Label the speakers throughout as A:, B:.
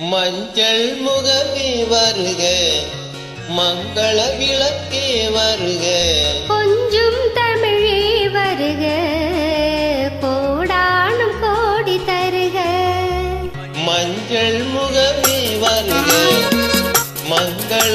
A: மஞ்சள் முகமே வருக மங்கள விளக்கே வருக.
B: கொஞ்சம் தமிழே வருக கோடானும் கோடி தருக.
A: மஞ்சள் முகமே வருக மங்கள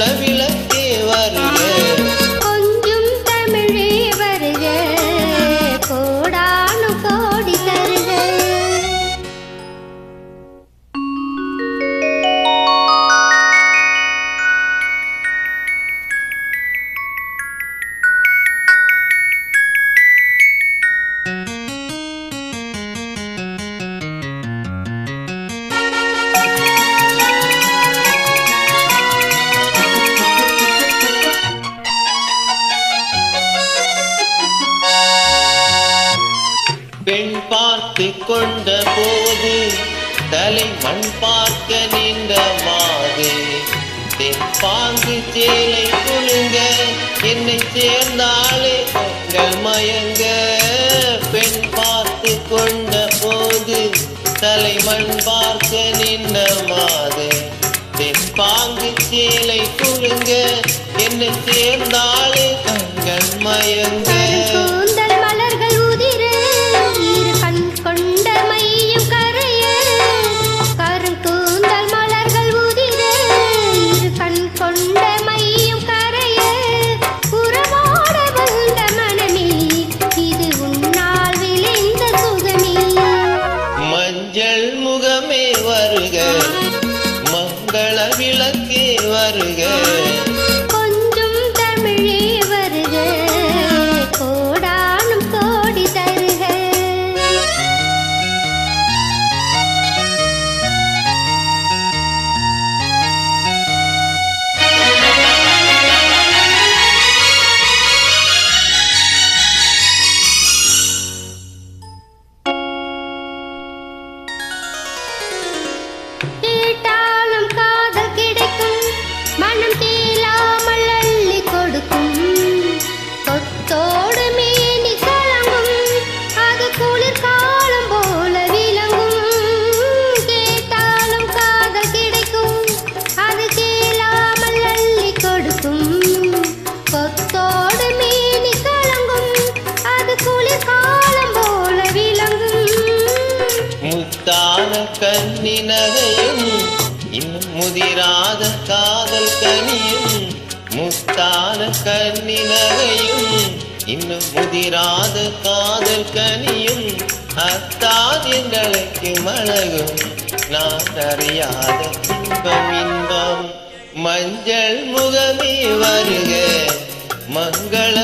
A: பெண் பார்த்து கொண்ட போது தலை மண் பார்க்க நின்ற மாது தென்பாங்கு சேலை குழுங்க என்னை சேர்ந்தாலே உங்கள் மயங்க. பெண் பார்த்து கொண்ட போது தலை மண் பார்க்க நின்ற மாது தென்பாங்கு சேலை குழுங்க என்னை சேர்ந்தாலே வருக முத்தான கண்ணி நகையும் இன்னும் முதிராத காதல் கனியும் முத்தான கண்ணி நகையும் இன்னும் முதிராத காதல் கனியும் அத்தால் எங்களுக்கு மழகும் நான் அறியாத இன்பம் இன்பம். மஞ்சள் முகமே வருக மங்கள